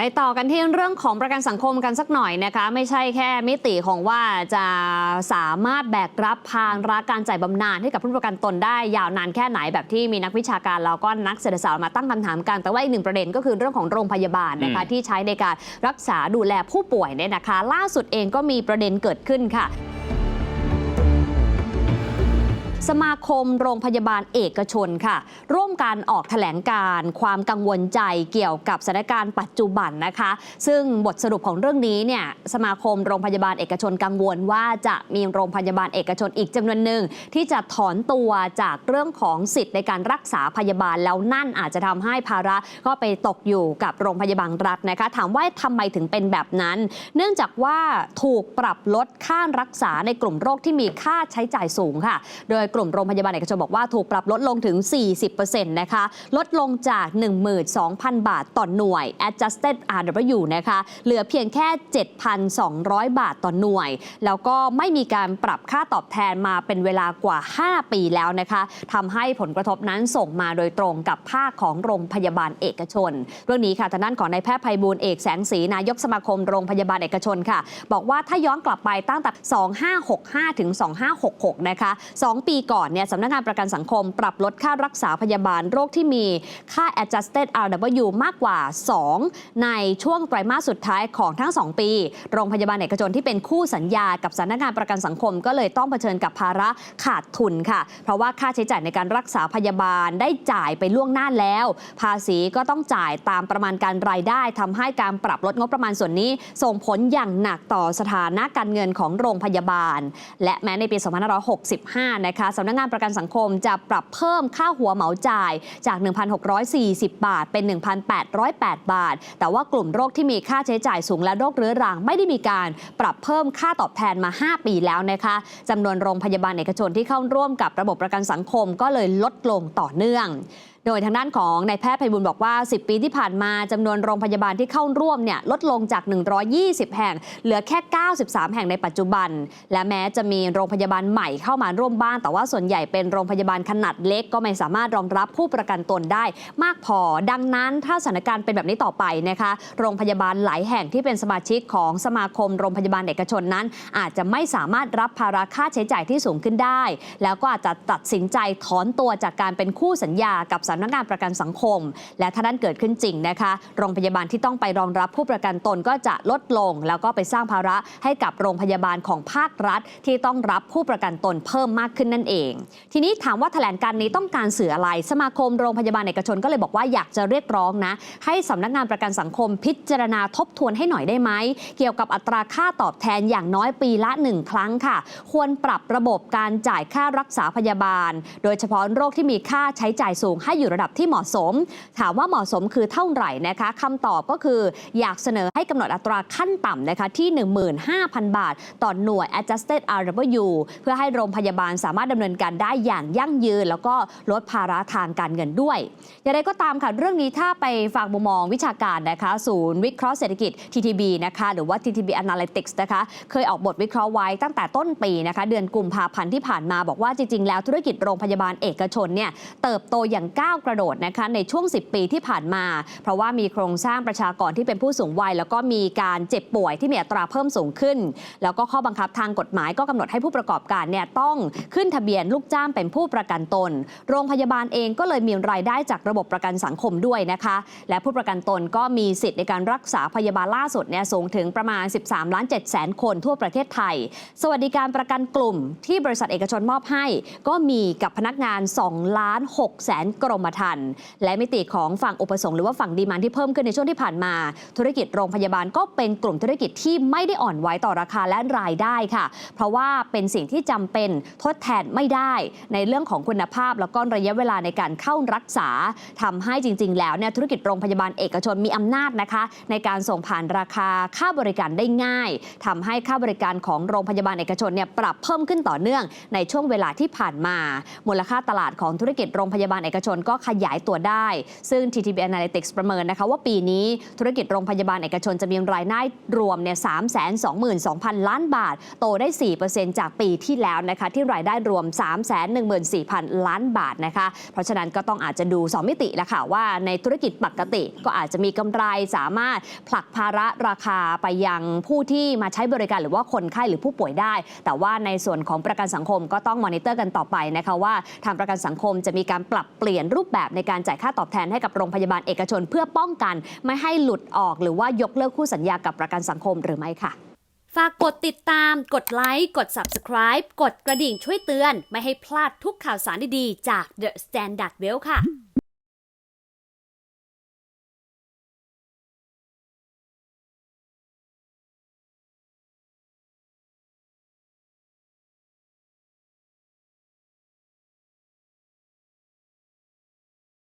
ไปต่อกันที่เรื่องของประกันสังคมกันสักหน่อยนะคะ ไม่ใช่แค่มิติของว่าจะสามารถแบกรับภาระการจ่ายบำนาญให้กับผู้ประกันตนได้ยาวนานแค่ไหนแบบที่มีนักวิชาการแล้วก็นักเศรษฐศาสตร์มาตั้งคำถามกัน แต่ว่าอีกหนึ่งประเด็นก็คือเรื่องของโรงพยาบาลนะคะที่ใช้ในการรักษาดูแลผู้ป่วยเนี่ยนะคะ ล่าสุดเองก็มีประเด็นเกิดขึ้นค่ะ สมาคมโรงพยาบาลเอกชนค่ะ ร่วมการออกแถลงการความกังวลใจเกี่ยวกับสถานการณ์ปัจจุบันนะคะ ซึ่งบทสรุปของเรื่องนี้เนี่ยสมาคมโรงพยาบาลเอกชนกังวลว่าจะมีโรงพยาบาลเอกชนอีกจำนวนหนึ่งที่จะถอนตัวจากเรื่องของสิทธิ์ในการรักษาพยาบาลแล้วนั่นอาจจะทำให้ภาระก็ไปตกอยู่กับโรงพยาบาลรัฐนะคะ ถามว่าทำไมถึงเป็นแบบนั้น เนื่องจากว่าถูกปรับลดค่ารักษาในกลุ่มโรคที่มีค่าใช้จ่ายสูงค่ะ โดยกลุ่มโรงพยาบาลเอกชนบอกว่าถูกปรับลดลงถึง 40%นะคะ ลดลงจาก 12,000 บาทต่อหน่วย adjusted RW นะคะ เหลือเพียงแค่ 7,200 บาทต่อหน่วย แล้วก็ไม่มีการปรับค่าตอบแทนมาเป็นเวลากว่า 5 ปีแล้วนะคะทำให้ผลกระทบนั้นส่งมาโดยตรงกับภาคของโรงพยาบาลเอกชน เรื่องนี้ค่ะทางด้านของนายแพทย์ไพบูลเอกแสงสีนายกสมาคมโรงพยาบาลเอกชนค่ะ บอกว่าถ้าย้อนกลับไปตั้งแต่ 2565 ถึง 2566 นะคะ 2 ปีก่อนเนี่ยสำนักงานประกันสังคม ปรับลดค่ารักษาพยาบาลโรคที่มีค่า adjusted RW มากกว่า 2 ในช่วงไตรมาสสุดท้ายของทั้ง 2 ปี โรงพยาบาลเอกชนที่เป็นคู่สัญญากับสำนักงานประกันสังคม ก็เลยต้องเผชิญกับภาระขาดทุนค่ะ เพราะว่าค่าใช้จ่ายในการรักษาพยาบาลได้จ่ายไปล่วงหน้าแล้ว ภาษีก็ต้องจ่ายตามประมาณการรายได้ทำให้การปรับลดงบประมาณส่วนนี้ ส่งผลอย่างหนักต่อสถานะการเงินของโรงพยาบาล และแม้ในปี 2565 นะคะสำนักงานประกันสังคมจะปรับเพิ่มค่าหัวเหมาจ่ายจาก 1,640 บาท เป็น 1,808 บาท แต่ว่ากลุ่มโรคที่มีค่าใช้จ่ายสูงและโรคเรื้อรังไม่ได้มีการปรับเพิ่มค่าตอบแทนมา 5 ปีแล้วนะคะจำนวนโรงพยาบาลเอกชนที่เข้าร่วมกับระบบประกันสังคมก็เลยลดลงต่อเนื่องโดยทางด้านของนายแพทย์ไพบุญบอกว่า 10 ปีที่ผ่านมาจำนวนโรงพยาบาลที่เข้าร่วมเนี่ยลดลงจาก 120 แห่ง เหลือแค่ 93 แห่งในปัจจุบัน และแม้จะมีโรงพยาบาลใหม่เข้ามาร่วมบ้าง แต่ว่าส่วนใหญ่เป็นโรงพยาบาลขนาดเล็กก็ไม่สามารถรองรับผู้ประกันตนได้ มากพอ ดังนั้นถ้าสถานการณ์เป็นแบบนี้ต่อไปนะคะ โรงพยาบาลหลายแห่งที่เป็นสมาชิกของสมาคมโรงพยาบาลเอกชนนั้น อาจจะไม่สามารถรับภาระค่าใช้จ่ายที่สูงขึ้นได้ แล้วก็อาจจะตัดสินใจถอนตัวจากการเป็นคู่สัญญากับสำนักงานประกันสังคม และถ้านั้นเกิดขึ้นจริงนะคะ โรงพยาบาลที่ต้องไปรองรับผู้ประกันตนก็จะลดลง แล้วก็ไปสร้างภาระให้กับโรงพยาบาลของภาครัฐ ที่ต้องรับผู้ประกันตนเพิ่มมากขึ้นนั่นเอง ทีนี้ถามว่าแถลงการนี้ต้องการสื่ออะไรสมาคมโรงพยาบาลเอกชนก็เลยบอกว่าอยากจะเรียกร้องนะ ให้สำนักงานประกันสังคมพิจารณาทบทวนให้หน่อยได้ไหมเกี่ยวกับอัตราค่าตอบแทนอย่างน้อยปีละหนึ่งครั้งค่ะ ควรปรับระบบการจ่ายค่ารักษาพยาบาล โดยเฉพาะโรคที่มีค่าใช้จ่ายสูงให้อยู่ระดับที่เหมาะสม ถามว่าเหมาะสมคือเท่าไหร่นะคะคำตอบก็คืออยากเสนอให้กำหนดอัตราขั้นต่ำนะคะที่ 15,000 บาท ต่อหน่วย adjusted RW เพื่อให้โรงพยาบาลสามารถดำเนินการได้อย่างยั่งยืน แล้วก็ลดภาระทางการเงินด้วยอย่างไรก็ตามค่ะเรื่องนี้ถ้าไปฝากมุมมองวิชาการนะคะศูนย์วิเคราะห์เศรษฐกิจ TTB นะคะหรือว่า TTB Analytics นะคะเคยออกบทวิเคราะห์ไว้ตั้งแต่ต้นปีนะคะเดือนกุมภาพันธ์ที่ผ่านมาบอกว่าจริงๆ แล้วธุรกิจโรงพยาบาลเอกชนเนี่ยเติบโตอย่างก้าวกระโดดนะคะในช่วง 10 ปีที่ผ่านมา เพราะว่ามีโครงสร้างประชากรที่เป็นผู้สูงวัย แล้วก็มีการเจ็บป่วยที่มีอัตราเพิ่มสูงขึ้น แล้วก็ข้อบังคับทางกฎหมายก็กำหนดให้ผู้ประกอบการเนี่ยต้องขึ้นทะเบียนลูกจ้างเป็นผู้ประกันตน โรงพยาบาลเองก็เลยมีรายได้จากระบบประกันสังคมด้วยนะคะ และผู้ประกันตนก็มีสิทธิ์ในการรักษาพยาบาลล่าสุดเนี่ยสูงถึงประมาณ 13 ล้าน7แสนคนทั่วประเทศไทย สวัสดิการประกันกลุ่มที่บริษัทเอกชนมอบให้ ก็มีกับพนักงาน2ล้าน6แสนกรมธรรม์และมิติของฝั่งอุปสงค์หรือว่าฝั่งดีมานที่เพิ่มขึ้นในช่วงที่ผ่านมา ธุรกิจโรงพยาบาลก็เป็นกลุ่มธุรกิจที่ไม่ได้อ่อนไหวต่อราคาและรายได้ค่ะ เพราะว่าเป็นสิ่งที่จำเป็นทดแทนไม่ได้ในเรื่องของคุณภาพ แล้วก็ระยะเวลาในการเข้ารักษาทำให้จริง ๆ แล้วเนี่ยธุรกิจโรงพยาบาลเอกชนมีอำนาจนะคะ ในการส่งผ่านราคาค่าบริการได้ง่ายทำให้ค่าบริการของโรงพยาบาลเอกชนเนี่ยปรับเพิ่มขึ้นต่อเนื่องในช่วงเวลาที่ผ่านมา มูลค่าตลาดของธุรกิจโรงพยาบาลเอกชนก็ขยายตัวได้ ซึ่ง TTB Analytics ประเมินนะคะว่าปีนี้ธุรกิจโรงพยาบาลเอกชนจะมีรายได้รวมเนี่ย322,000 ล้านบาท โตได้ 4%จากปีที่แล้วนะคะที่รายได้รวม 314,000 ล้านบาทนะคะ เพราะฉะนั้นก็ต้องอาจจะดู 2 มิติแล้วค่ะว่าในธุรกิจปกติก็อาจจะมีกำไรสามารถผลักภาระราคาไปยังผู้ที่มาใช้บริการหรือว่าคนไข้หรือผู้ป่วยได้ แต่ว่าในส่วนของประกันสังคมก็ต้องมอนิเตอร์กันต่อไปนะคะว่าทางประกันสังคมจะมีการปรับเปลี่ยนรูปแบบในการจ่ายค่าตอบแทนให้กับโรงพยาบาลเอกชน เพื่อป้องกันไม่ให้หลุดออก หรือว่ายกเลิกคู่สัญญากับประกันสังคมหรือไม่ค่ะฝากกดติดตาม กดไลค์ กด Subscribe กดกระดิ่งช่วยเตือน ไม่ให้พลาดทุกข่าวสารดีๆ จาก The Standard Well ค่ะ